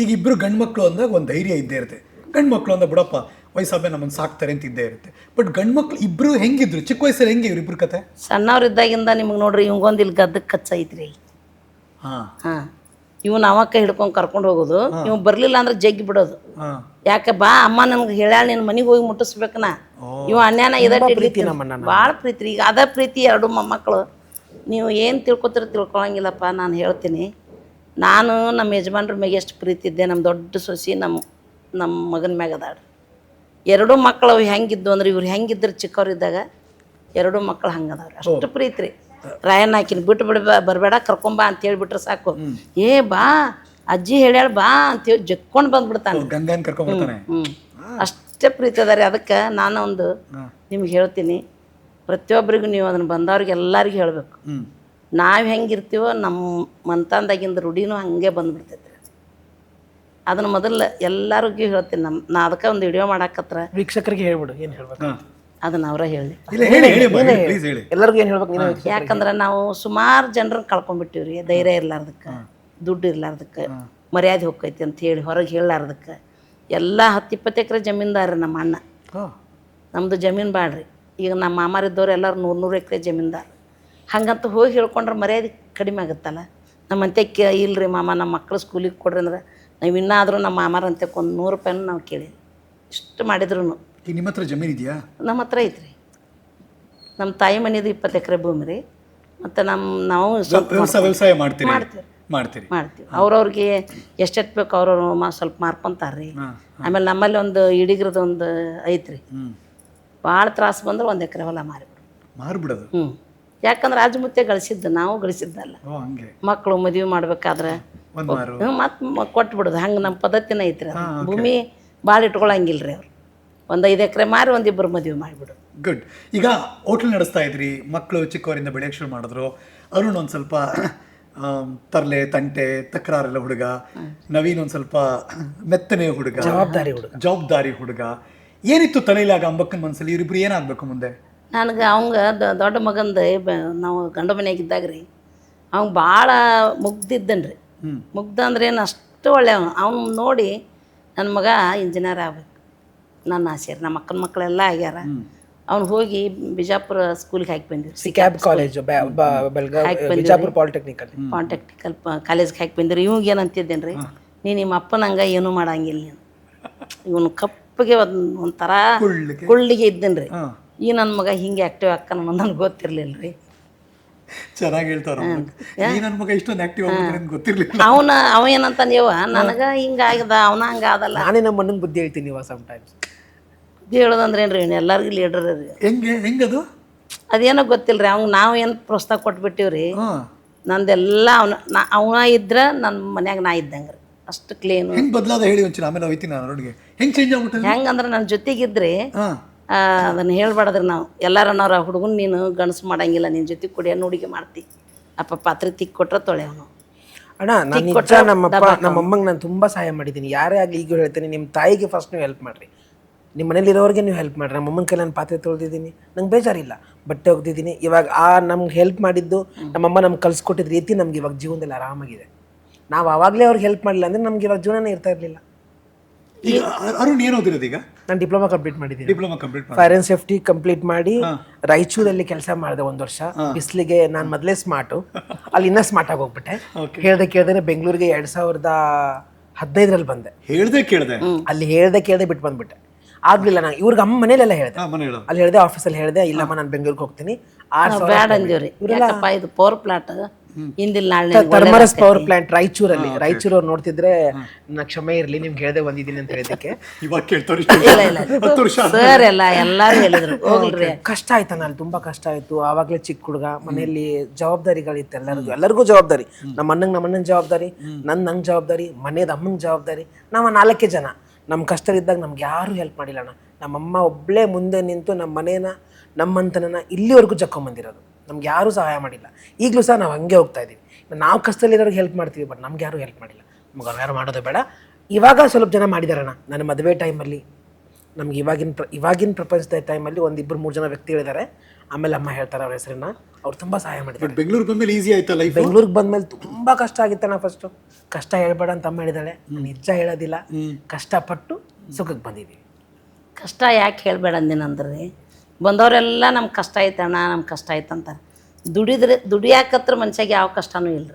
ಈಗ ಇಬ್ರು ಗಂಡು ಮಕ್ಕಳು ಅಂದಾಗ ಒಂದು ಧೈರ್ಯ ಇದ್ದೇ ಇರುತ್ತೆ. ಗಂಡು ಮಕ್ಕಳು ಅಂದ ಬಿಡಪ್ಪ ವಯಸ್ಸಾದ್ಮೇಲೆ ನಮ್ಮನ್ನು ಸಾಕ್ತಾರೆ ಅಂತ ಇದ್ದೇ ಇರುತ್ತೆ. ಬಟ್ ಗಂಡು ಮಕ್ಳು ಇಬ್ಬರು ಹೆಂಗಿದ್ರು? ಚಿಕ್ಕ ವಯಸ್ಸಲ್ಲಿ ಹೆಂಗೆ ಇಬ್ರ ಕತೆ? ಸಣ್ಣವ್ರಿದ್ದಾಗಿಂದ ನಿಮ್ಗೆ ನೋಡ್ರಿ ಇವಂಗೊಂದು ಇಲ್ಲಿ ಗದ್ದಕ್ಕೆ ಕಚ್ಚ ಐತ್ರಿ ಹಾಂ. ಹಾಂ ಇವ್ ಅವಕ್ಕ ಹಿಡ್ಕೊಂಡು ಕರ್ಕೊಂಡು ಹೋಗೋದು ಇವ್ ಬರ್ಲಿಲ್ಲ ಅಂದ್ರೆ ಜಗ್ಗಿ ಬಿಡೋದು. ಹಾಂ. ಯಾಕೆ ಬಾ ಅಮ್ಮ ನನ್ಗೆ ಹೇಳ್ಯಾಳ ನಿನ್ ಮನೆಗೆ ಹೋಗಿ ಮುಟ್ಟಿಸ್ಬೇಕನ? ಇವ ಅನ್ಯಾನ ಇದ ಭಾಳ ಪ್ರೀತಿ ರೀ. ಈಗ ಅದ ಪ್ರೀತಿ ಎರಡು ಮೊಮ್ಮಕ್ಕಳು ನೀವು ಏನು ತಿಳ್ಕೊತೀರ ತಿಳ್ಕೊಳಂಗಿಲ್ಲಪ್ಪ ನಾನು ಹೇಳ್ತೀನಿ. ನಾನು ನಮ್ಮ ಯಜಮಾನ್ರ ಮ್ಯಾಗ ಎಷ್ಟು ಪ್ರೀತಿ ಇದ್ದೆ ನಮ್ಮ ದೊಡ್ಡ ಸೊಸಿ ನಮ್ಮ ನಮ್ಮ ಮಗನ ಮ್ಯಾಗ ಅದಾಳ್ರಿ ಎರಡೂ ಮಕ್ಕಳು ಅವು ಹೆಂಗಿದ್ದು ಅಂದ್ರೆ ಇವ್ರು ಹೆಂಗಿದ್ರು ಚಿಕ್ಕವರಿದ್ದಾಗ ಎರಡೂ ಮಕ್ಕಳು ಹಂಗದವ್ರಿ ಅಷ್ಟು ಪ್ರೀತಿ ರೀ. ರಾಯಣ್ಣ ಹಾಕಿನ ಬಿಟ್ಟು ಬಿಡ ಬರಬೇಡ ಕರ್ಕೊಂಬಾ ಅಂತ ಹೇಳಿಬಿಟ್ರೆ ಸಾಕು. ಏ ಬಾ ಅಜ್ಜಿ ಹೇಳ್ಯಾಳ ಬಾ ಅಂತೇಳಿ ಜಕ್ಕೊಂಡು ಬಂದ್ಬಿಡ್ತಾನೆ. ಗಂಗನ್ ಅಷ್ಟೇ ಪ್ರೀತಿ ಅದ ರೀ. ಅದಕ್ಕೆ ನಾನು ಒಂದು ನಿಮ್ಗೆ ಹೇಳ್ತೀನಿ ಪ್ರತಿಯೊಬ್ಬರಿಗೂ ನೀವು ಅದನ್ನು ಬಂದವ್ರಿಗೆ ಎಲ್ಲರಿಗೂ ಹೇಳಬೇಕು ನಾವು ಹೆಂಗಿರ್ತೀವೋ ನಮ್ಮ ಮಂತಾಂದಾಗಿಂದ ರೂಢಿನೂ ಹಾಗೆ ಬಂದ್ಬಿಡ್ತೈತೆ ರೀ ಅದನ್ನು ಮೊದಲು ಎಲ್ಲರಿಗೂ ಹೇಳ್ತೀನಿ ನಮ್ಮ ನಾ ಅದಕ್ಕೆ ಒಂದು ವಿಡಿಯೋ ಮಾಡಾಕತ್ರ. ವೀಕ್ಷಕರಿಗೆ ಹೇಳ್ಬಿಡು ಏನು ಹೇಳ್ಬೇಕು? ಅದನ್ನ ಅವರ ಹೇಳಿ. ಹೇಳಿ ಹೇಳಿ ಪ್ಲೀಸ್ ಹೇಳಿ? ಎಲ್ಲರಿಗೂ ಏನು ಹೇಳ್ಬೇಕು ಯಾಕಂದ್ರೆ ನಾವು ಸುಮಾರು ಜನರನ್ನ ಕಳ್ಕೊಂಡ್ಬಿಟ್ಟಿವಿ ರೀ ಧೈರ್ಯ ಇರ್ಲಾರ್ದಕ್ಕೆ ದುಡ್ಡು ಇರ್ಲಾರ್ದಕ್ಕೆ ಮರ್ಯಾದೆ ಹೋಗ್ತೈತಿ ಅಂತ ಹೇಳಿ ಹೊರಗೆ ಹೇಳಲಾರ್ದಕ್ಕೆ. ಎಲ್ಲ ಹತ್ತು ಇಪ್ಪತ್ತು ಎಕರೆ ಜಮೀನ್ದಾರ ನಮ್ಮ ಅಣ್ಣ. ನಮ್ಮದು ಜಮೀನು ಬಾಡ್ರಿ ಈಗ ನಮ್ಮ ಮಾಮಾರಿದ್ದವ್ರು ಎಲ್ಲರೂ ನೂರು ನೂರು ಎಕರೆ ಜಮೀನ್ದಾರ. ಹಂಗಂತ ಹೋಗಿ ಹೇಳ್ಕೊಂಡ್ರೆ ಮರ್ಯಾದೆ ಕಡಿಮೆ ಆಗುತ್ತಲ್ಲ? ನಮ್ಮಂತೆ ಕೇ ಇಲ್ರಿ ಮಾಮ ನಮ್ಮ ಮಕ್ಕಳು ಸ್ಕೂಲಿಗೆ ಕೊಡ್ರಿ ಅಂದ್ರೆ ನಾವು ಇನ್ನಾದರೂ ನಮ್ಮ ಮಾಮಾರಂತೆ ಒಂದು ನೂರು ರೂಪಾಯಿನೂ ನಾವು ಕೇಳಿ ಇಷ್ಟು ಮಾಡಿದ್ರು ಈಗ ನಿಮ್ಮ ಹತ್ರ ಜಮೀನು ಇದೆಯಾ? ನಮ್ಮ ಹತ್ರ ಐತ್ರಿ. ನಮ್ಮ ತಾಯಿ ಮನೆಯದು ಇಪ್ಪತ್ತು ಎಕರೆ ಭೂಮಿ ರೀ. ಮತ್ತು ನಮ್ಮ ನಾವು ಸ್ವಲ್ಪ ವ್ಯವಸಾಯ ಮಾಡ್ತೀವಿ. ಮಾಡ್ತೀರಿ? ಮಾಡ್ತೀವಿ. ಮಾಡ್ತೀರಿ. ಮಾಡ್ತೀವಿ. ಅವ್ರವ್ರಿಗೆ ಎಷ್ಟೆಷ್ಟು ಬೇಕು ಅವ್ರವ್ರು ಮಾ ಸ್ವಲ್ಪ ಮಾರ್ಕೊಂತಾರೆ ರೀ. ಆಮೇಲೆ ನಮ್ಮಲ್ಲಿ ಒಂದು ಇಡಿಗ್ರದ್ದು ಒಂದು ಐತ್ರಿ ಭಾಳ ತ್ರಾಸು ಬಂದ್ರೆ ಒಂದು ಎಕರೆ ಹೊಲ ಮಾರಿಬಿಡು. ಮಾರ್ಬಿಡೋದು? ಹ್ಞೂ ಯಾಕಂದ್ರೆ ರಾಜಮುತ್ಯ ಗಳಿಸಿದ್ದು ನಾವು ಗಳಿಸಿದ್ದಲ್ಲ. ಓ ಹಂಗೆ. ಮಕ್ಕಳು ಮದುವೆ ಮಾಡ್ಬೇಕಾದ್ರೆ ಒಂದು ಮಾರು ಹ್ಞೂ ಮತ್ತು ಕೊಟ್ಬಿಡೋದು. ಹಂಗೆ ನಮ್ಮ ಪದ್ಧತಿನ ಐತ್ರಿ ಭೂಮಿ ಭಾಳ ಇಟ್ಕೊಳಂಗಿಲ್ಲ ರೀ ಅವ್ರು. ಒಂದು ಐದು ಎಕರೆ ಮಾರಿ ಒಂದಿಬ್ಬರು ಮದುವೆ ಮಾಡಿಬಿಡು. ಗುಡ್ ಈಗ ಹೋಟ್ಲ್ ನಡೆಸ್ತಾ ಇದ್ರಿ ಮಕ್ಕಳು ಚಿಕ್ಕವರಿಂದ ಬೆಳೆಯಕ್ಕೆ ಶುರು ಮಾಡಿದ್ರು. ಅರುಣ್ ಒಂದು ಸ್ವಲ್ಪ ತರಲೆ ತರ್ಲೆ ತಂಟೆ ತಕರಾರೆಲ್ಲ ಹುಡುಗ. ನವೀನ್ ಒಂದು ಸ್ವಲ್ಪ ಮೆತ್ತನೆ ಹುಡುಗ. ಜವಾಬ್ದಾರಿ ಹುಡುಗ. ಜವಾಬ್ದಾರಿ ಹುಡುಗ. ಏನಿತ್ತು ತಲೆಯಲ್ಲಿ ಆಗ ಅಂಬಕ್ಕನ ಮನಸ್ಸಲ್ಲಿ ಇವರಿಬ್ರು ಏನಾಗಬೇಕು ಮುಂದೆ? ನನಗೆ ಅವಂಗ ದೊಡ್ಡ ಮಗಂದು ನಾವು ಗಂಡ ಮನೆಯಾಗಿದ್ದಾಗ ರೀ ಅವ್ನು ಭಾಳ ಮುಗ್ದಿದ್ದನ್ ರೀ. ಮುಗ್ಧ ಅಂದ್ರೆ ಏನು ಅಷ್ಟು ಒಳ್ಳೆಯ ಅವನು. ನೋಡಿ ನನ್ನ ಮಗ ಇಂಜಿನಿಯರ್ ಆಗ್ಬೇಕು. ನನ್ನ ಆಸೆ ರೀ ನಮ್ಮ ಅಕ್ಕನ ಮಕ್ಕಳೆಲ್ಲ ಆಗ್ಯಾರ. ಅವ್ನು ಹೋಗಿ ಬಿಜಾಪುರ ಸ್ಕೂಲ್ಗೆ ಹಾಕಿ ಬಂದಿರಿ. SECAB college Belagavi Bijapur polytechnical polytechnical ಕಾಲೇಜ್ಗೆ ಹಾಕಿ ಬಂದಿರಿ. ಇವಂಗೆ ಏನಂತಿದ್ದೇನೆ ರೀ ನೀ ನಿಮ್ಮ ಅಪ್ಪನಂಗೆ ಏನೂ ಮಾಡಂಗಿಲ್ಲ ನೀನು. ಇವನು ಕಪ್ಪಗೆ ಒಂದು ಒಂಥರ ಕುಳ್ಳಿಗೆ. ಇದ್ದೇನೆ ರೀ. ಈ ನನ್ನ ಮಗ ಹಿಂಗೆ ಆ್ಯಕ್ಟಿವ್ ಅಕ್ಕನ ನನಗೆ ಗೊತ್ತಿರಲಿಲ್ಲ ರೀ ಚೆನ್ನಾಗಿ ಹೇಳ್ತಾರೆ ಈ ನನ್ನ ಮಗ ಇಷ್ಟೊಂದು ಆಕ್ಟಿವ್ ಆಗ್ಬಿಟ್ರೆ ಗೊತ್ತಿರಲಿಲ್ಲ. ಅವನ ಅವ ಏನಂತ ನೀವು ನನಗೆ ಹಿಂಗಾಗ್ಯದ ಅವನ ಹಂಗೆ ಆದಲ್ಲ. ನಾನೇ ನಮ್ಮ ಅಣ್ಣನ ಬುದ್ಧಿ ಹೇಳ್ತೀನಿ ಇವಾಗ ಟೈಮ್ಸ್ ಬುದ್ಧಿ ಹೇಳೋದಂದ್ರೆ ಏನು ರೀ ಎಲ್ಲರಿಗೂ ಲೀಡರ್ ರೀ ಹೆಂಗೆ ಅದು ಅದೇನೋ ಗೊತ್ತಿಲ್ಲ ರೀ ಅವ್ನು ನಾವು ಏನು ಪ್ರೋತ್ಸಾಹ ಕೊಟ್ಬಿಟ್ಟಿವಿ ರೀ ನಂದೆಲ್ಲ ಅವನ ನಾ ಅವನ ಇದ್ರೆ ನನ್ನ ಮನ್ಯಾಗ ನಾ ಇದ್ದಂಗೆ ರೀ ಅಷ್ಟು ಕ್ಲೀನ್ ಹೆಂಗ್ ಬದಲಾದ ಹೇಳಿ ಒಂಚೂರು ಆಮೇಲೆ ಹೋಯ್ತೀನಿ ನಾನು ಅರುಣ್ಗೆ ಹೆಂಗ್ ಚೇಂಜ್ ಆಗ್ಬಿಟ್ಟೆ ಹೆಂಗಂದ್ರೆ ನನ್ನ ಜೊತೆಗಿದ್ರಿ ಹಾಂ. ಅದನ್ನು ಹೇಳ್ಬಾರ್ದ್ರಿ ನಾವು. ಎಲ್ಲಾರನ್ನವ್ರ ಹುಡುಗನ್ ನೀನು ಗಣಸು ಮಾಡಂಗಿಲ್ಲ ನಿನ್ನ ಜೊತೆ ಕುಡಿಯನ್ನು ಹುಡುಗಿ ಮಾಡ್ತಿ. ಅಪ್ಪ ಪಾತ್ರೆ ತಿಕ್ಕಿ ಕೊಟ್ರೆ ತೊಳೆಯವನು ಅಣ್ಣ ನಾನು ನಿಜ ನಮ್ಮಪ್ಪ ನಮ್ಮಮ್ಮಂಗೆ ನಾನು ತುಂಬ ಸಹಾಯ ಮಾಡಿದ್ದೀನಿ ಯಾರೇ ಆಗಲಿ ಈಗ ಹೇಳ್ತೀನಿ ನಿಮ್ಮ ತಾಯಿಗೆ ಫಸ್ಟ್ ನೀವು ಹೆಲ್ಪ್ ಮಾಡಿರಿ. ನಿಮ್ಮ ಮನೇಲಿರೋರಿಗೆ ನೀವು ಹೆಲ್ಪ್ ಮಾಡಿರಿ. ನಮ್ಮಮ್ಮನ ಕೈ ನಾನು ಪಾತ್ರೆ ತೊಳೆದಿದ್ದೀನಿ. ನಂಗೆ ಬೇಜಾರಿಲ್ಲ. ಬಟ್ಟೆ ಒಗ್ದಿದ್ದೀನಿ. ಇವಾಗ ಆ ನಮ್ಗೆ ಹೆಲ್ಪ್ ಮಾಡಿದ್ದು ನಮ್ಮಮ್ಮ ನಮ್ಗೆ ಕಲ್ಸ್ಕೊಟ್ಟಿದ್ದ ರೀತಿ ನಮ್ಗೆ ಇವಾಗ ಜೀವನದಲ್ಲಿ ಆರಾಮಾಗಿದೆ. ನಾವು ಆವಾಗಲೇ ಅವ್ರಿಗೆ ಹೆಲ್ಪ್ ಮಾಡಲಿಲ್ಲ ಅಂದರೆ ನಮ್ಗೆ ಇವಾಗ ಜೀವನನೇ ಇರ್ತಾ ಇರಲಿಲ್ಲ. ಈಗ ಅರುಣ್ ಏನು ಓದಿರೋದು ಈಗ? ನಾನು ಡಿಪ್ಲೊಮಾ ಕಂಪ್ಲೀಟ್ ಮಾಡಿದ್ದೀನಿ. Diploma complete fire and safety complete ಮಾಡಿ ರಾಯಚೂರಲ್ಲಿ ಕೆಲಸ ಮಾಡಿದೆ ಒಂದು ವರ್ಷ. ಬಿಸಿಲಿಗೆ ನಾನು ಮೊದಲೇ ಸ್ಮಾರ್ಟು ಅಲ್ಲಿ ಇನ್ನೂ ಸ್ಮಾರ್ಟ್ ಆಗಿ ಹೋಗ್ಬಿಟ್ಟೆ. ಹೇಳ್ದೆ ಕೇಳ್ದೆ ಬೆಂಗಳೂರಿಗೆ ಎರಡು ಸಾವಿರದ ಹದಿನೈದರಲ್ಲಿ ಬಂದೆ. ಹೇಳ್ದೆ ಕೇಳಿದೆ. ಅಲ್ಲಿ ಹೇಳ್ದೆ ಕೇಳ್ದೆ ಬಿಟ್ಟು ಬಂದ್ಬಿಟ್ಟೆ. ಆಗ್ಲಿಲ್ಲ ನಾನು ಇವ್ರಿಗೆ ಅಮ್ಮ ಮನೇಲೆಲ್ಲ ಹೇಳಿದೆ. ಅಲ್ಲಿ ಮನೆ ಹೇಳು. ಅಲ್ಲಿ ಹೇಳಿದೆ ಆಫೀಸಲ್ಲಿ ಹೇಳಿದೆ ಇಲ್ಲಮ್ಮ ನಾನು ಬೆಂಗಳೂರಿಗೆ ಹೋಗ್ತೀನಿ. ಆರು ಸಾವಿರ ಬ್ಯಾಡ ಅಂದೀವ್ರಿ ಯಾಕಪ್ಪ ಇದು ಪವರ್ ಪ್ಲಾಂಟ್ ಹಿಂದಿಲ್ ನಾಳೆ ಪವರ್ ಪ್ಲಾಂಟ್ ರಾಯಚೂರಲ್ಲಿ. ರಾಯಚೂರು ಅವ್ರು ನೋಡ್ತಿದ್ರೆ ನನ್ನ ಕ್ಷಮೆ ಇರಲಿ ನಿಮ್ಗೆ ಹೇಳ್ದೆ ಬಂದಿದ್ದೀನಿ ಅಂತ ಹೇಳಿದಕ್ಕೆ ಇವಾಗ ಕೇಳ್ತಾರೆ ಇಲ್ಲ ಇಲ್ಲ ಹತ್ತು ವರ್ಷ ಸರ್ ಎಲ್ಲ ಎಲ್ಲಾರು ಹೇಳಿದ್ರು. ಹೋಗ್ಲ್ರಿ ಕಷ್ಟ ಆಯ್ತಣ್ಣ ನಾನು ತುಂಬಾ ಕಷ್ಟ ಆಯ್ತು. ಆವಾಗಲೇ ಚಿಕ್ಕ ಹುಡುಗ ಮನೆಯಲ್ಲಿ ಜವಾಬ್ದಾರಿಗಳಿತ್ತು ಎಲ್ಲರಿಗೂ. ಎಲ್ಲರಿಗೂ ಜವಾಬ್ದಾರಿ. ನಮ್ಮ ಅಣ್ಣಂಗೆ ನಮ್ಮ ಅಣ್ಣನ ಜವಾಬ್ದಾರಿ ನನ್ನ ನಂಗೆ ಜವಾಬ್ದಾರಿ ಮನೆಯದ ಅಮ್ಮಂಗೆ ಜವಾಬ್ದಾರಿ. ನಾವು ನಾಲ್ಕೇ ಜನ. ನಮ್ಮ ಕಷ್ಟದಿದ್ದಾಗ ನಮ್ಗೆ ಯಾರೂ ಹೆಲ್ಪ್ ಮಾಡಿಲ್ಲಣ್ಣ ನಮ್ಮಮ್ಮ ಒಬ್ಬಳೇ ಮುಂದೆ ನಿಂತು ನಮ್ಮ ಮನೇನ ನಮ್ಮಂತನನ್ನ ಇಲ್ಲಿವರೆಗೂ ಜಕ್ಕೊಂಬಂದಿರೋದು. ನಮ್ಗೆ ಯಾರೂ ಸಹಾಯ ಮಾಡಿಲ್ಲ. ಈಗಲೂ ಸಹ ನಾವು ಹಂಗೆ ಹೋಗ್ತಾ ಇದೀವಿ. ನಾವು ಕಷ್ಟದಲ್ಲಿರೋರಿಗೆ ಹೆಲ್ಪ್ ಮಾಡ್ತೀವಿ ಬಟ್ ನಮ್ಗೆ ಯಾರೂ ಹೆಲ್ಪ್ ಮಾಡಿಲ್ಲ. ನಮ್ಗೆ ಅವ್ರು ಯಾರು ಮಾಡೋದೇ ಬೇಡ. ಇವಾಗ ಸ್ವಲ್ಪ ಜನ ಮಾಡಿದಾರಣ್ಣ ನನ್ನ ಮದುವೆ ಟೈಮಲ್ಲಿ ನಮ್ಗೆ ಇವಾಗಿನ ಪ್ರ, ಇವಾಗಿನ ಪ್ರಪಂಚದ ಟೈಮಲ್ಲಿ ಒಂದಿಬ್ಬರು ಮೂರು ಜನ ವ್ಯಕ್ತಿಗಳಿದ್ದಾರೆ ಆಮೇಲೆ ಅಮ್ಮ ಹೇಳ್ತಾರೆ ಅವ್ರ ಹೆಸರಿನ ಅವ್ರು ತುಂಬ ಸಹಾಯ ಮಾಡಿದ್ರು ಬೆಂಗ್ಳೂರಿಗೆ ಬಂದ ಬಂದ್ಮೇಲೆ ಈಸಿ ಆಯ್ತಾ ಲೈಫ್ ಬೆಂಗಳೂರಿಗೆ ಬಂದ್ಮೇಲೆ ತುಂಬಾ ಕಷ್ಟ ಆಗಿತ್ತಣ್ಣ ಫಸ್ಟ್ ಕಷ್ಟ ಹೇಳ್ಬೇಡ ಅಂತ ಅಮ್ಮ ಹೇಳಿದಾಳೆ. ನಿಜ ಹೇಳೋದಿಲ್ಲ. ಕಷ್ಟಪಟ್ಟು ಸುಖಕ್ಕೆ ಬಂದಿದ್ದೀವಿ ಕಷ್ಟ ಯಾಕೆ ಹೇಳಬೇಡ ಅಂದಿನಂದ್ರೆ ಬಂದವರೆಲ್ಲ ನಮ್ಮ ಕಷ್ಟ ಐತಣ್ಣ ನಮ್ಮ ಕಷ್ಟ ಐತಂತಾರೆ ದುಡಿದ್ರೆ ದುಡಿಯಾಕತ್ರ ಮನುಷ್ಯಾಗ ಯಾವ ಕಷ್ಟನೂ ಇಲ್ಲ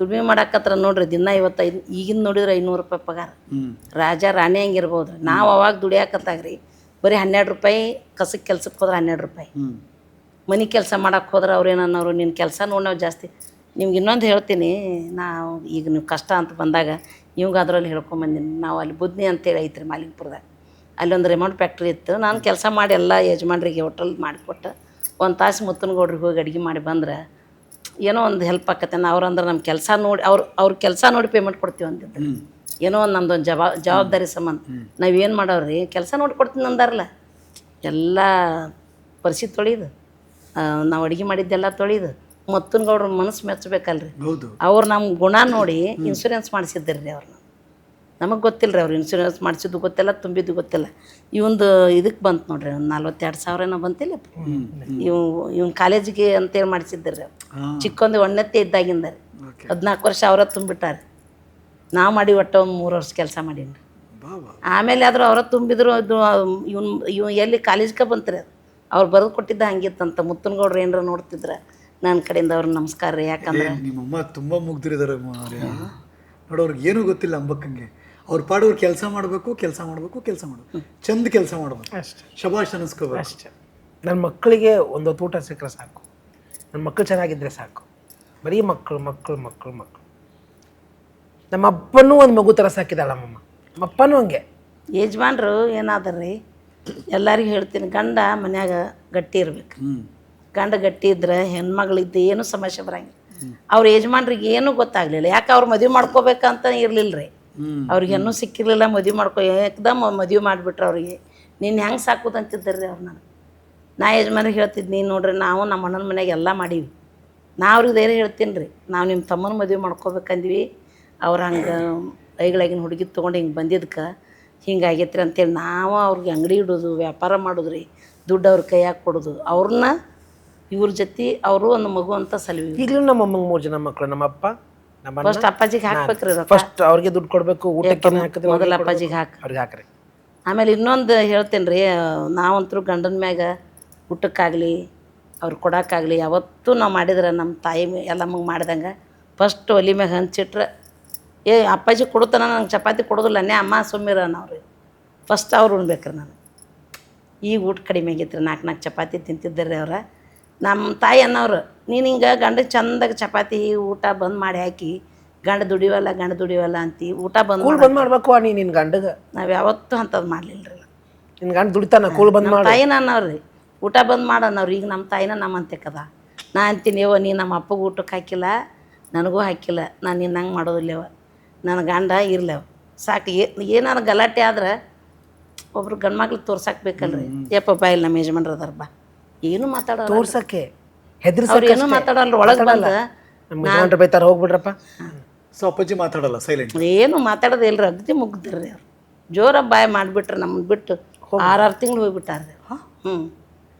ದುಡಿಮೆ ಮಾಡಾಕತ್ರ ನೋಡ್ರಿ ದಿನ ಇವತ್ತೈದು ಈಗಿನ ನೋಡಿದ್ರೆ ಐನೂರು ರೂಪಾಯಿ ಪಗಾರ. ರಾಜ ರಾಣಿ ಹಂಗಿರ್ಬೋದು ನಾವು ಅವಾಗ ದುಡಿಯಾಕತ್ತಾಗ್ರಿ. ಬರೀ ಹನ್ನೆರಡು ರೂಪಾಯಿ ಕಸಕ್ಕೆ ಕೆಲ್ಸಕ್ಕೆ ಹೋದ್ರೆ ಹನ್ನೆರಡು ರೂಪಾಯಿ. ಮನೆ ಕೆಲಸ ಮಾಡಕ್ಕೆ ಹೋದ್ರೆ ಅವ್ರು ಏನನ್ನೋರು ನಿನ್ನ ಕೆಲಸ ನೋಡಿ ನಾವು ಜಾಸ್ತಿ. ನಿಮ್ಗೆ ಇನ್ನೊಂದು ಹೇಳ್ತೀನಿ ನಾವು ಈಗ ನೀವು ಕಷ್ಟ ಅಂತ ಬಂದಾಗ ಇವಾಗ ಅದರಲ್ಲಿ ಹೇಳ್ಕೊಂಬಂದಿನಿ ನಾವು ಅಲ್ಲಿ ಬುದ್ನಿ ಅಂತೇಳಿ ಐತ್ರಿ ಮಾಲಿಕ್ಪುರದಾಗ ಅಲ್ಲೊಂದು ರೆಮೌಂಡ್ ಫ್ಯಾಕ್ಟ್ರಿ ಇತ್ತು. ನಾನು ಕೆಲಸ ಮಾಡಿ ಎಲ್ಲ ಯಜಮಾನ್ರಿಗೆ ಹೋಟೆಲ್ ಮಾಡಿಕೊಟ್ಟು ಒಂದು ತಾಸು ಮುತ್ತನಗೌಡ್ರಿಗೆ ಹೋಗಿ ಅಡುಗೆ ಮಾಡಿ ಬಂದ್ರೆ ಏನೋ ಒಂದು ಹೆಲ್ಪ್ ಆಕತ್ತೆ. ನಾವು ಅವ್ರಂದ್ರೆ ನಮ್ಮ ಕೆಲಸ ನೋಡಿ ಅವ್ರು ಅವ್ರ ಕೆಲಸ ನೋಡಿ ಪೇಮೆಂಟ್ ಕೊಡ್ತೀವಿ ಅಂತಿದ್ರು ಏನೋ ಒಂದು ನಮ್ದೊಂದು ಜವಾ ಜವಾಬ್ದಾರಿ ಸಂಬಂಧ. ನಾವೇನು ಮಾಡೋರಿ ಕೆಲಸ ನೋಡಿ ಕೊಡ್ತೀನಿ ಅಂದಾರಲ್ಲ. ಎಲ್ಲ ಪರಿಸ್ಥಿತಿ ತೊಳಿದು. ನಾವು ಅಡುಗೆ ಮಾಡಿದ್ದೆಲ್ಲ ತೊಳಿದು. ಮತ್ತನ್ಗೌಡ್ರ ಮನಸ್ಸು ಮೆಚ್ಚಬೇಕಲ್ರಿ ಹೌದು. ಅವ್ರು ನಮ್ಮ ಗುಣ ನೋಡಿ ಇನ್ಸೂರೆನ್ಸ್ ಮಾಡಿಸಿದ್ದರು ರೀ ಅವ್ರನ್ನ ನಮಗೆ ಗೊತ್ತಿಲ್ಲ ರೀ ಅವ್ರು ಇನ್ಸೂರೆನ್ಸ್ ಮಾಡಿಸಿದ್ದು ಗೊತ್ತಿಲ್ಲ ತುಂಬಿದ್ದು ಗೊತ್ತಿಲ್ಲ. ಇವಂದು ಇದಕ್ಕೆ ಬಂತು ನೋಡ್ರಿ ಒಂದು ನಲ್ವತ್ತೆರಡು ಸಾವಿರನ ಬಂತಿಲ್ಲ. ಇವ್ ಇವ್ನ ಕಾಲೇಜಿಗೆ ಅಂತೇಳಿ ಮಾಡಿಸಿದ್ದರು ರೀ ಹಾ. ಚಿಕ್ಕೊಂದು ಒಣ್ಣತ್ತೆ ಇದ್ದಾಗಿಂದ. ರೀ ಹದಿನಾಲ್ಕು ವರ್ಷ ಅವರ ತುಂಬಿಟ್ಟಾರೆ. ನಾವು ಮಾಡಿ ಒಟ್ಟು ಒಂದು ಮೂರು ವರ್ಷ ಕೆಲಸ ಮಾಡೀನಿ ಬಾ ಬಾ ಆಮೇಲೆ ಆದರೂ ಅವರ ತುಂಬಿದ್ರು ಅದು ಇವನ್ ಇವ್ ಎಲ್ಲಿ ಕಾಲೇಜ್ಗೆ ಬಂತ್ರಿ ಅದು. ಅವ್ರು ಬರೆದು ಕೊಟ್ಟಿದ್ದ ಹಂಗಿತ್ತಂತ. ಮುತ್ತನಗೌಡ್ರು ಏನಾರ ನೋಡ್ತಿದ್ರೆ ನನ್ನ ಕಡೆಯಿಂದ ಅವ್ರ ನಮಸ್ಕಾರ ರೀ ಯಾಕಂದ್ರೆ. ನಿಮ್ಮಮ್ಮ ತುಂಬ ಮುಗ್ದಿರಿದಾರೆ ನೋಡೋರ್ಗೆ ನೋಡು ಅವ್ರಿಗೆ ಏನೂ ಗೊತ್ತಿಲ್ಲ ಅಂಬಕ್ಕಂಗೆ. ಅವ್ರ ಪಾಡೋರು ಕೆಲಸ ಮಾಡಬೇಕು ಕೆಲಸ ಮಾಡಬೇಕು ಕೆಲಸ ಮಾಡಬೇಕು. ಚಂದ ಕೆಲಸ ಮಾಡಬೇಕು. ಅಷ್ಟೇ. ಶಬಾಷ್ ಅನಿಸ್ಕೋಬೇಕು. ಅಷ್ಟೇ. ನನ್ನ ಮಕ್ಕಳಿಗೆ ಒಂದು ಹೊತ್ತು ಊಟ ಸಿಕ್ಕರೆ ಸಾಕು. ನನ್ನ ಮಕ್ಕಳು ಚೆನ್ನಾಗಿದ್ದರೆ ಸಾಕು. ಬರೀ ಮಕ್ಕಳು ಮಕ್ಕಳು ಮಕ್ಕಳು ಮಕ್ಕಳು ನಮ್ಮ ಅಪ್ಪನೂ ಒಂದು ಮಗು ಥರ ಸಾಕಿದಾಳ ನಮ್ಮಮ್ಮ. ನಮ್ಮ ಅಪ್ಪನೂ ಹಂಗೆ. ಯಜಮಾನ್ರು ಏನಾದ್ರಿ ರೀ ಎಲ್ಲರಿಗೂ ಹೇಳ್ತೀನಿ ಗಂಡ ಮನ್ಯಾಗ ಗಟ್ಟಿ ಇರ್ಬೇಕು. ಗಂಡ ಗಟ್ಟಿ ಇದ್ರೆ ಹೆಣ್ಮಗಳಿದ್ದು ಏನೂ ಸಮಸ್ಯೆ ಬರಂಗಿಲ್ಲ. ಅವ್ರ ಯಜಮಾನ್ರಿಗೆ ಏನು ಗೊತ್ತಾಗ್ಲಿಲ್ಲ. ಯಾಕೆ ಅವ್ರು ಮದುವೆ ಮಾಡ್ಕೋಬೇಕಂತ ಇರಲಿಲ್ಲ ರೀ ಅವ್ರಿಗೆ ಹೆಣ್ಣು ಸಿಕ್ಕಿರಲಿಲ್ಲ ಮದುವೆ ಮಾಡ್ಕೊ ಏಕದಮ್ ಮದುವೆ ಮಾಡಿಬಿಟ್ರು ಅವ್ರಿಗೆ. ನೀನು ಹೆಂಗೆ ಸಾಕುದು ಅಂತಿದ್ದಾರೆ ರೀ ಅವ್ರು ನನಗೆ? ನಾ ಯಜಮಾನ್ರಿಗೆ ಹೇಳ್ತಿದ್ನಿ ನೋಡ್ರಿ ನಾವು ನಮ್ಮ ಅಣ್ಣನ ಮನೆಯಾಗ ಎಲ್ಲ ಮಾಡೀವಿ. ನಾ ಅವ್ರಿಗೆ ಧೈರ್ಯ ಹೇಳ್ತೀನಿ ರೀ ನಾವು ನಿಮ್ಮ ತಮ್ಮನ ಮದುವೆ ಮಾಡ್ಕೋಬೇಕಂದ್ವಿ. ಅವ್ರು ಹಂಗೆ ಐಗಳಾಗಿನ ಹುಡುಗಿ ತೊಗೊಂಡು ಹಿಂಗೆ ಬಂದಿದ್ದಕ್ಕೆ ಹಿಂಗೆ ಆಗೈತ್ರಿ ಅಂತೇಳಿ ನಾವು ಅವ್ರಿಗೆ ಅಂಗಡಿ ಇಡೋದು ವ್ಯಾಪಾರ ಮಾಡೋದು ರೀ ದುಡ್ಡು ಅವ್ರ ಕೈಯಾಗ ಕೊಡೋದು ಅವ್ರನ್ನ ಇವ್ರ ಜೊತೆ ಅವರು ಒಂದು ಮಗು ಅಂತ ಸಲುವಿ. ಈಗಲೂ ನಮ್ಮ ಅಮ್ಮಂಗೆ ಮೂರು ಜನ ಮಕ್ಕಳು ನಮ್ಮ ಅಪ್ಪ ನಮ್ಮ ಫಸ್ಟ್ ಅಪ್ಪಾಜಿಗೆ ಹಾಕ್ಬೇಕ್ರಿ ರೊಕ್ಕ. ಫಸ್ಟ್ ಅವ್ರಿಗೆ ದುಡ್ಡು ಕೊಡಬೇಕು ಊಟಕ್ಕೆ ಹಾಕಿದ್ರೆ ಮೊದಲ ಅಪ್ಪಾಜಿಗೆ ಹಾಕಿ. ಅವ್ರಿಗೆ ಹಾಕ್ರಿ. ಆಮೇಲೆ ಇನ್ನೊಂದು ಹೇಳ್ತೇನೆ ರೀ ನಾವಂತರೂ ಗಂಡನ ಮ್ಯಾಗ ಊಟಕ್ಕಾಗಲಿ ಅವ್ರು ಕೊಡೋಕ್ಕಾಗಲಿ ಯಾವತ್ತೂ ನಾವು ಮಾಡಿದ್ರೆ ನಮ್ಮ ತಾಯಿ ಎಲ್ಲ ಎಲ್ಲಮ್ಮಗೆ ಮಾಡ್ದಂಗೆ ಫಸ್ಟ್ ಒಲಿ ಮ್ಯಾಗ ಹಂಚಿಟ್ರೆ ಏ ಅಪ್ಪಾಜಿ ಕೊಡುತ್ತಾನ ನಂಗೆ ಚಪಾತಿ ಕೊಡೋದಿಲ್ಲ ನೇ ಅಮ್ಮ ಸುಮ್ಮಿರ ಅನ್ನೋರು. ಫಸ್ಟ್ ಅವ್ರು ಉಣ್ಬೇಕ್ರಿ ನಾನು. ಈಗ ಊಟ ಕಡಿಮೆ ಆಗೈತ್ರಿ ನಾಲ್ಕು ನಾಲ್ಕು ಚಪಾತಿ ತಿಂತಿದ್ದಾರೆ ಅವ್ರ. ನಮ್ಮ ತಾಯಿ ಅನ್ನೋರು ನೀನು ಹಿಂಗೆ ಗಂಡ ಚಂದಾಗ ಚಪಾತಿ ಊಟ ಬಂದ್ ಮಾಡಿ ಹಾಕಿ ಗಂಡ ದುಡಿವಲ್ಲ ಗಂಡ ದುಡಿವಲ್ಲ ಅಂತಿ ಊಟ ಬಂದ್ ಕೂಲ್ ಬಂದ್ ಮಾಡ್ಬೇಕು ನೀ ನಿನ್ನ ಗಂಡಗ. ನಾವು ಯಾವತ್ತೂ ಅಂಥದ್ದು ಮಾಡಲಿಲ್ಲ ರೀ ನಿನ್ನ ಗಂಡ ದುಡಿತಾನ ಕೂಲ್ ಬಂದ್ ನಮ್ಮ ಮಾಡಿ. ತಾಯಿನ ಅನ್ನೋರಿ ಊಟ ಬಂದ್ ಮಾಡನ್ನವ್ರು ಈಗ ನಮ್ಮ ತಾಯಿನ ನಮ್ಮ ಅಂತೆಕದ ನಾ ಅಂತೀನಿ ಯವ್ವ ನೀ ನಮ್ಮ ಅಪ್ಪಗೆ ಊಟಕ್ಕೆ ಹಾಕಿಲ್ಲ ನನಗೂ ಹಾಕಿಲ್ಲ ನಾನು ನಿನ್ನ ಹಂಗೆ ಮಾಡೋದಿಲ್ಲವ ನನ್ನ ಗಂಡ ಇರ್ಲವ ಸಾಕು ಏನಾರು ಗಲಾಟೆ ಆದ್ರೆ ಒಬ್ರು ಗಂಡು ಮಕ್ಳು ತೋರ್ಸಕ್ಕೆ ಬೇಕಲ್ರಿ. ಯಪ್ಪ ಬಾ ಇಲ್ಲಿ ನಮ್ಮ ಯಜಮಾನ್ರು ಅದಾರ ಬಾ. ಏನು ಮಾತಾಡೋ ತೋರ್ಸಕ್ಕೆ. ಅವ್ರು ಏನು ಮಾತಾಡಲ್ಲ ಒಳಗೆ ಬಂದ ನಮ್ಮ ಯಜಮಾನ್ರು ಬೈತಾರ ಹೋಗ್ಬಿಡ್ರಪ್ಪ. ಸೊ ಅಪ್ಪಾಜಿ ಮಾತಾಡಲ್ಲ ಸೈಲೆಂಟ್ ಏನು ಮಾತಾಡೋದೇ ಇಲ್ರಿ ಅಗದಿ ಮುಗ್ದ್ರಿ ಅವ್ರು. ಜೋರ ಬಾಯ್ ಮಾಡಿಬಿಟ್ರೆ ನಮ್ಮನ್ನು ಬಿಟ್ಟು ಆರಾರು ತಿಂಗಳು ಹೋಗ್ಬಿಟ್ಟಾರ್ರಿ. ಹ್ಞೂ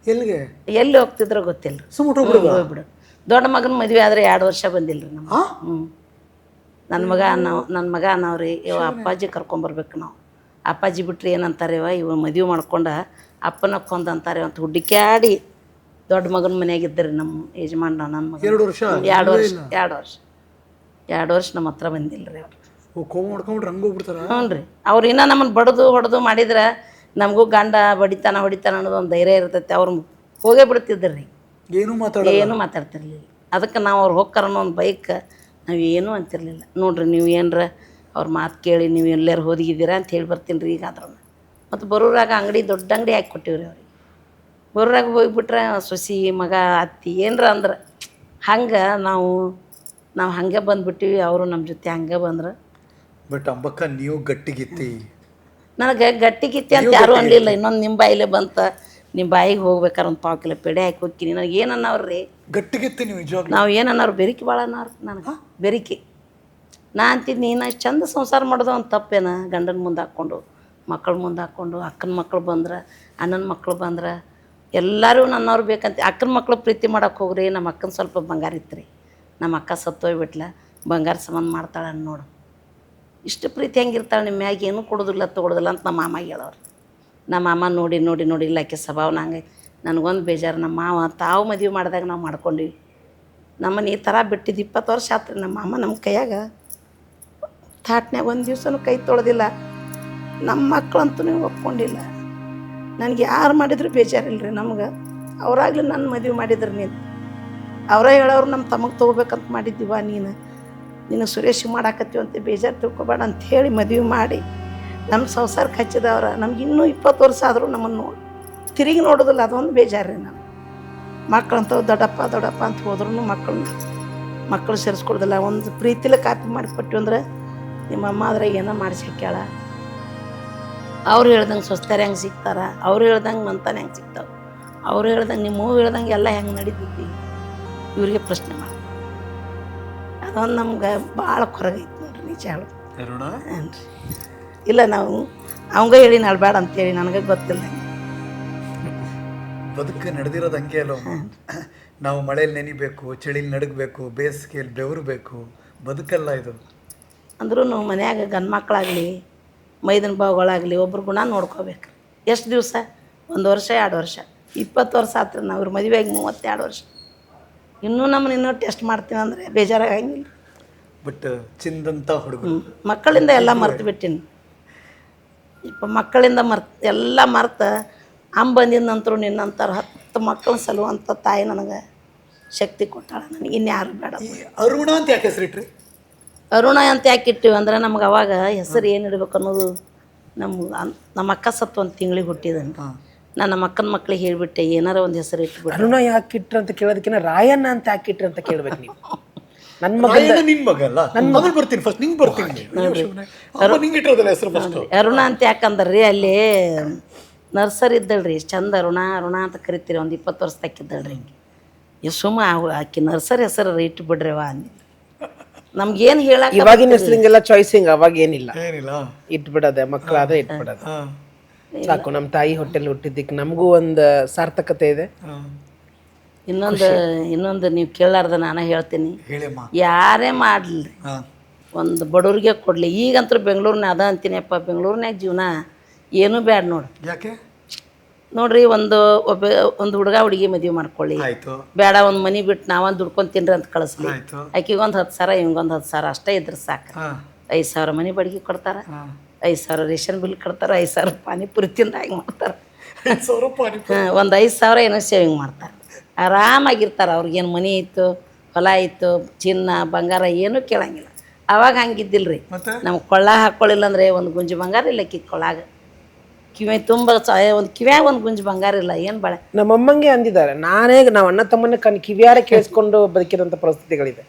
ಎಲ್ಲಿಗೆ? ಎಲ್ಲಿ ಹೋಗ್ತಿದ್ರೋ ಗೊತ್ತಿಲ್ಲ ಸುಮ್ಮನೆ ಹೋಗ್ಬಿಡುವ? ಹೋಗ್ಬಿಡು. ದೊಡ್ಡ ಮಗನ ಮದುವೆ ಆದರೆ ಎರಡು ವರ್ಷ ಬಂದಿಲ್ಲ ರೀ ನಮ್ಮ ಹ್ಞೂ ನನ್ನ ಮಗ ನಾವು ನನ್ನ ಮಗ ಅನ್ನವ್ರಿ ಇವ ಅಪ್ಪಾಜಿ ಕರ್ಕೊಂಬರ್ಬೇಕು ನಾವು. ಅಪ್ಪಾಜಿ ಬಿಟ್ರಿ ಏನಂತಾರೆ ಇವ? ಇವ ಮದುವೆ ಮಾಡ್ಕೊಂಡ ಅಪ್ಪನ ಕೊಂದ ಅಂತಾರೆ ಅಂತ ಹುಡುಕ್ಯಾಡಿ ದೊಡ್ಡ ಮಗನ ಮನ್ಯಾಗ ಇದ್ದರು ನಮ್ಮ ಯಜಮಾನ ನನ್ನ ಮಗ ಎರಡು ವರ್ಷ? ಎರಡು ವರ್ಷ ಎರಡು ವರ್ಷ. ಎರಡು ವರ್ಷ ನಮ್ಮ ಹತ್ರ ಬಂದಿಲ್ಲ ರೀ ಅವ್ರು ಹ್ಞೂ ರೀ ಅವ್ರು ಇನ್ನೂ ನಮ್ಮನ್ನು ಬಡ್ದು ಹೊಡೆದು ಮಾಡಿದ್ರೆ ನಮಗೂ ಗಂಡ ಬಡಿತಾನ ಹೊಡಿತಾನ ಅನ್ನೋದು ಒಂದು ಧೈರ್ಯ ಇರ್ತೈತೆ. ಅವ್ರು ಹೋಗೇ ಬಿಡ್ತಿದ್ರು ರೀ ಏನೂ ಮಾತಾಡ ಏನು ಮಾತಾಡ್ತಿರ್ಲಿಲ್ಲ. ಅದಕ್ಕೆ ನಾವು ಅವ್ರು ಹೋಗ್ತಾರ ಅನ್ನೋ ಒಂದು ಬೈಕ್ ನಾವು ಏನೂ ಅಂತಿರಲಿಲ್ಲ. ನೋಡ್ರಿ ನೀವು ಏನರ ಅವ್ರ ಮಾತು ಕೇಳಿ ನೀವು ಎಲ್ಲಾರು ಹೋದಿದ್ದೀರಾ ಅಂತ ಹೇಳಿ ಬರ್ತೀನಿ ರೀ ಈಗ ಆದ್ರೂ ಮತ್ತು ಬರೋರಾಗ ಅಂಗಡಿ ದೊಡ್ಡ ಅಂಗಡಿ ಹಾಕಿ ಕೊಟ್ಟಿವ್ರಿ ಅವ್ರಿಗೆ. ಬರೋರಾಗ ಹೋಗ್ಬಿಟ್ರೆ ಸೊಸಿ ಮಗ ಅತ್ತಿ ಏನರ ಅಂದ್ರೆ ಹಂಗೆ ನಾವು ನಾವು ಹಂಗೆ ಬಂದುಬಿಟ್ಟಿವಿ ಅವರು ನಮ್ಮ ಜೊತೆ ಹಂಗೆ ಬಂದ್ರೆ. ಬಟ್ ಅಂಬಕ್ಕ ನೀವು ಗಟ್ಟಿಗಿತ್ತಿ. ನನಗೆ ಗಟ್ಟಿ ಗಿತ್ತಿ ಅಂತ ಯಾರೂ ಅನ್ಲಿಲ್ಲ ಇನ್ನೊಂದು ನಿಮ್ಮ ಬಾಯಿಲೆ ಬಂತ ನಿಮ್ಮ ಬಾಯಿಗೆ ಹೋಗ್ಬೇಕಾದ್ರೆ ಒಂದು ಪಾವು ಕಿಲೋ ಪೇಡೆ ಹಾಕಿ ಹೋಗ್ತೀನಿ. ನನಗೆ ಏನು ಅನ್ನವ್ರಿ ಗಟ್ಟಿಗಿತ್ತಿ ನೀವು ನಿಜವಾಗ್ಲೂ? ನಾವು ಏನನ್ನಾರು ಬೆರಿಕೆ ಭಾಳ ಅನ್ನೋರು ನನಗೆ. ಬೆರಿಕೆ. ನಾ ಅಂತಿದ್ದು ನೀನು ಅಷ್ಟು ಚಂದ ಸಂಸಾರ ಮಾಡೋದು ಒಂದು ತಪ್ಪೇನ? ಗಂಡನ ಮುಂದೆ ಹಾಕ್ಕೊಂಡು ಮಕ್ಕಳ ಮುಂದೆ ಹಾಕ್ಕೊಂಡು ಅಕ್ಕನ ಮಕ್ಕಳು ಬಂದ್ರೆ ಅಣ್ಣನ ಮಕ್ಕಳು ಬಂದ್ರೆ ಎಲ್ಲರೂ ನನ್ನವ್ರು ಬೇಕಂತ. ಅಕ್ಕನ ಮಕ್ಕಳು ಪ್ರೀತಿ ಮಾಡೋಕೆ ಹೋಗ್ರಿ ನಮ್ಮ ಅಕ್ಕನ ಸ್ವಲ್ಪ ಬಂಗಾರ ಇತ್ತು ರೀ ನಮ್ಮ ಅಕ್ಕ ಸತ್ತೋಗ್ಬಿಟ್ಲ ಬಂಗಾರ ಸಂಬಂಧ ಮಾಡ್ತಾಳೆ ನೋಡು. ಇಷ್ಟು ಪ್ರೀತಿ ಹೆಂಗಿರ್ತಾಳೆ ನಿಮ್ಮ ಮ್ಯಾಗ ಏನೂ ಕೊಡೋದಿಲ್ಲ ತೊಗೊಳೋದಿಲ್ಲ ಅಂತ ನಮ್ಮ ಮಾಮ ಹೇಳೋರು ನಮ್ಮ ಮಾಮ ನೋಡಿ ನೋಡಿ ನೋಡಿ ಇಲ್ಲ ಆಕೆ ಸ್ವಭಾವನ ಹಂಗೆ ನನಗೊಂದು ಬೇಜಾರು. ನಮ್ಮ ಮಾವ, ತಾವು ಮದುವೆ ಮಾಡಿದಾಗ ನಾವು ಮಾಡ್ಕೊಂಡ್ವಿ. ನಮ್ಮನ್ನ ಈ ಥರ ಬಿಟ್ಟಿದ್ದು ಇಪ್ಪತ್ತು ವರ್ಷ ಆತ್ರಿ ನಮ್ಮ ಅಮ್ಮ ನಮ್ಮ ಕೈಯಾಗ ಥಾಟ್ನ್ಯಾಗ ಒಂದು ದಿವ್ಸನೂ ಕೈ ತೊಳೆದಿಲ್ಲ. ನಮ್ಮ ಮಕ್ಕಳಂತೂ ಒಪ್ಕೊಂಡಿಲ್ಲ. ನನಗೆ ಯಾರು ಮಾಡಿದ್ರು ಬೇಜಾರಿಲ್ಲ ರೀ ನಮ್ಗೆ. ಅವರಾಗ್ಲಿ ನನ್ನ ಮದುವೆ ಮಾಡಿದ್ರು ನೀನು. ಅವರೇ ಹೇಳೋರು ನಮ್ಮ ತಮಗೆ ತೊಗೋಬೇಕಂತ ಮಾಡಿದ್ದೀವ ನೀನು? ನೀನು ಸುರೇಶ್ ಮಾಡಾಕತ್ತೀವಿ ಅಂತ ಬೇಜಾರು ತಿಳ್ಕೊಬೇಡ ಅಂತ ಹೇಳಿ ಮದುವೆ ಮಾಡಿ ನಮ್ಮ ಸಂಸಾರಕ್ಕೆ ಹಚ್ಚಿದವ್ರ. ನಮ್ಗೆ ಇನ್ನೂ ಇಪ್ಪತ್ತು ವರ್ಷ ಆದರೂ ನಮ್ಮನ್ನು ನೋಡಿ ತಿರುಗಿ ನೋಡೋದಿಲ್ಲ ಅದೊಂದು ಬೇಜಾರು ರೀ ನಾನು ಮಕ್ಕಳಂತ ದೊಡ್ಡಪ್ಪ ದೊಡ್ಡಪ್ಪ ಅಂತ ಹೋದ್ರೂ ಮಕ್ಕಳನ್ನ ಮಕ್ಕಳು ಸೇರಿಸ್ಕೊಡೋದಿಲ್ಲ ಒಂದು ಪ್ರೀತಿಲಿ ಕಾಪಿ ಮಾಡಿಕೊಟ್ಟು ಅಂದ್ರೆ ನಿಮ್ಮ ಅಮ್ಮ ಅದ್ರಾಗ ಏನೋ ಮಾಡಿಸಿ ಹಾಕ್ಯಾಳ ಅವ್ರು ಹೇಳ್ದಂಗೆ ಸ್ವಸ್ಥರು ಹೆಂಗೆ ಸಿಗ್ತಾರ? ಅವ್ರು ಹೇಳ್ದಂಗೆ ಮಂತಾನೆ ಹೆಂಗೆ ಸಿಗ್ತಾವೆ? ಅವ್ರು ಹೇಳ್ದಂಗೆ ನಿಮ್ಮ ಹೂವು ಹೇಳ್ದಂಗೆ ಎಲ್ಲ ಹೆಂಗೆ ನಡೀತೈತಿ? ಇವರಿಗೆ ಪ್ರಶ್ನೆ ಮಾಡಿ. ಅದೊಂದು ನಮ್ಗೆ ಭಾಳ ಕೊರಗೈತಿ ನೋಡ್ರಿ ನಿಜ ಹೇಳೋದು ಇಲ್ಲ ನಾವು ಅವಂಗ ಹೇಳಿ ಬೇಡ ಅಂತೇಳಿ ನನಗೆ ಗೊತ್ತಿಲ್ಲ. ಬದುಕು ನಡೆದಿರೋದು ಹಂಗೆ ಅಲ್ಲ ನಾವು ಮಳೆಯಲ್ಲಿ ನೆನಿಬೇಕು ಚಳಿಲಿ ನಡಗಬೇಕು ಬೇಸಿಗೆಯಲ್ಲಿ ಬೆವರಬೇಕು ಬದುಕಲ್ಲ ಇದು. ಅಂದ್ರೂ ಮನ್ಯಾಗ ಗಂಡು ಮಕ್ಕಳಾಗಲಿ ಮೈದನ ಭಾವಗಳಾಗಲಿ ಒಬ್ರು ಗುಣ ನೋಡ್ಕೋಬೇಕು. ಎಷ್ಟು ದಿವಸ? ಒಂದು ವರ್ಷ ಎರಡು ವರ್ಷ. ಇಪ್ಪತ್ತು ವರ್ಷ ಆತ ನಾವು ಇವ್ರ ಮದುವೆಯಾಗಿ ಮೂವತ್ತೆರಡು ವರ್ಷ. ಇನ್ನೂ ನಮ್ಮನ್ನ ಇನ್ನೂ ಟೆಸ್ಟ್ ಮಾಡ್ತೀನಿ ಅಂದರೆ ಬೇಜಾರಾಗಂಗಿಲ್ಲ. ಬಟ್ ಚಿಂದಂತ ಹುಡುಗರು. ಮಕ್ಕಳಿಂದ ಎಲ್ಲ ಮರ್ತು ಬಿಟ್ಟಿನಿ ಇಪ್ಪ ಮಕ್ಕಳಿಂದ ಮರ್ತು ಎಲ್ಲ ಮರ್ತ ಅಮ್ಮ ಬಂದಿದ್ದ ನಂತರ ನಿನ್ನಂತರ ಹತ್ತು ಮಕ್ಕಳು ಸಲುವಂಥ ತಾಯಿ ನನಗೆ ಶಕ್ತಿ ಕೊಟ್ಟಾಳ ನನಗೆ. ಇನ್ಯಾರು ಬೇಡ. ಈ ಅರುಣ ಅಂತ ಯಾಕೆ ಹೆಸರಿಟ್ರಿ ಅರುಣ ಅಂತ ಯಾಕೆ ಇಟ್ಟಿವಿ ಅಂದ್ರೆ ನಮ್ಗೆ ಅವಾಗ ಹೆಸರು ಏನು ಇಡ್ಬೇಕು ಅನ್ನೋದು ನಮ್ಮ ಅನ್- ನಮ್ಮ ಅಕ್ಕ ಸತ್ತು ಒಂದು ತಿಂಗಳಿಗೆ ಹುಟ್ಟಿದನು. ನಾನು ನಮ್ಮ ಅಕ್ಕನ ಮಕ್ಳಿಗೆ ಹೇಳಿಬಿಟ್ಟೆ ಏನಾರ ಒಂದು ಹೆಸರು ಇಟ್ಬಿಟ್ಟು ಅರುಣ ಯಾಕೆ ಇಟ್ರ ಅಂತ ಕೇಳೋದಕ್ಕಿಂತ ರಾಯಣ್ಣ ಅಂತ ಯಾಕೆ ಇಟ್ರ ಅಂತ ಕೇಳ್ಬೇಕು ನೀವು. ನನ್ನ ಮಗ ರಾಯಣ್ಣ ನಿನ್ ಮಗ ಅಲ್ಲ? ಮೊದಲು ಬರ್ತೀನಿ ಫಸ್ಟ್ ನಿಂಗೆ ಬರ್ತೀನಿ. ಅಮ್ಮ ನಿಂಗೆ ಇಟ್ಟಿರೋದಲ್ಲ ಹೆಸರು ಫಸ್ಟ್ ಅರುಣ ಅಂತ ಯಾಕಂದ್ರೆ ರೀ ಅಲ್ಲಿ ನರ್ಸರಿ ರೀ ಚಂದ ಋಣ ಋಣ ಅಂತ ಕರಿತೀರಿ ಒಂದು ಇಪ್ಪತ್ತು ವರ್ಷ ಹಿಂಗೆ. ಎಷ್ಟು ಸುಮ್ಮ ಆಕಿ ನರ್ಸರಿ ಹೆಸರು ಇಟ್ಟು ಬಿಡ್ರವ ಅಂದಿ. ನಮ್ಗೇನು ಹೇಳಕ್ಕೆ ಇವಾಗಿನ ಹೆಸರಿಂಗೆಲ್ಲ ಚಾಯ್ಸಿಂಗ್ ಅವಾಗ ಏನಿಲ್ಲ. ಏನಿಲ್ಲ. ಇಟ್ಬಿಡೋದೆ ಮಕ್ಕಳಾದ್ರೆ ಇಟ್ಟು ಹಾ ಸಾಕು ನಮ್ಮ ತಾಯಿ ಹೋಟೆಲ್ ಹುಟ್ಟಿದ್ದಕ್ಕೆ ನಮಗೂ ಒಂದು ಸಾರ್ಥಕತೆ ಇದೆ. ಇನ್ನೊಂದು ಇನ್ನೊಂದು ನೀವು ಕೇಳಾರ್ದ ನಾನು ಹೇಳ್ತೀನಿ. ಯಾರೇ ಮಾಡಲಿ ಹಾ. ಒಂದು ಬಡವ್ರಿಗೆ ಕೊಡಲಿ. ಈಗಂತೂ ಬೆಂಗಳೂರಿನ ಅದ ಅಂತೀನಿಯಪ್ಪ ಬೆಂಗಳೂರಿನಾಗ ಜೀವನ ಏನೂ ಬ್ಯಾಡ ನೋಡಿ. ಯಾಕೆ? ನೋಡ್ರಿ ಒಂದು ಒಬ್ಬ ಒಂದು ಹುಡುಗ ಹುಡುಗಿ ಮದುವೆ ಮಾಡ್ಕೊಳ್ಳಿ. ಆಯ್ತು. ಬೇಡ ಒಂದು ಮನೆ ಬಿಟ್ಟು ನಾವೊಂದು ದುಡ್ಕೊಂಡು ತಿನ್ರಿ ಅಂತ ಕಳಿಸ್ಲಿ. ಆಯ್ತು. ಆಕಿಗೊಂದು ಹತ್ತು ಸಾವಿರ ಇವಂಗೊಂದು ಹತ್ತು ಸಾವಿರ ಅಷ್ಟೇ ಇದ್ರೆ ಸಾಕು. ಐದು ಸಾವಿರ ಮನೆ ಬಾಡಿಗೆ ಕೊಡ್ತಾರೆ. ಐದು ಸಾವಿರ ರೇಷನ್ ಬಿಲ್ ಕೊಡ್ತಾರೆ ಐದು ಸಾವಿರ ಪಾನಿಪುರಿ ತಿಂದ ಹಂಗೆ ಮಾಡ್ತಾರೆ? ಒಂದು ಐದು ಸಾವಿರ ಏನೋ ಸೇವಿಂಗ್ ಮಾಡ್ತಾರೆ. ಆರಾಮಾಗಿರ್ತಾರೆ ಅವ್ರಿಗೇನು ಮನೆ ಇತ್ತು ಹೊಲ ಇತ್ತು ಚಿನ್ನ ಬಂಗಾರ ಏನೂ ಕೇಳಂಗಿಲ್ಲ. ಅವಾಗ ಹಂಗಿದ್ದಿಲ್ಲ ರೀ ನಮ್ಗೆ ಕೊಳ್ಳ ಹಾಕ್ಕೊಳ್ಳಿಲ್ಲ ಅಂದರೆ ಒಂದು ಗುಂಜು ಬಂಗಾರ ಇಲ್ಲ ಕೊಳ್ಳಾಗ. ಕಿವಿ ತುಂಬ ಒಂದು ಕಿವ್ಯಾಗ ಒಂದು ಗುಂಜ್ ಬಂಗಾರ ಇಲ್ಲ, ಏನು ಬಾಳೆ? ನಮ್ಮ ಅಮ್ಮಂಗೆ ಅಂದಿದ್ದಾರೆ, ನಾನೇ ನಾವು ಅಣ್ಣ ತಮ್ಮನ್ನ ಕಣ್ ಕಿವಿಯಾರ ಕೇಳಿಸ್ಕೊಂಡು ಬದುಕಿರೋಂಥ ಪರಿಸ್ಥಿತಿಗಳಿದೆ.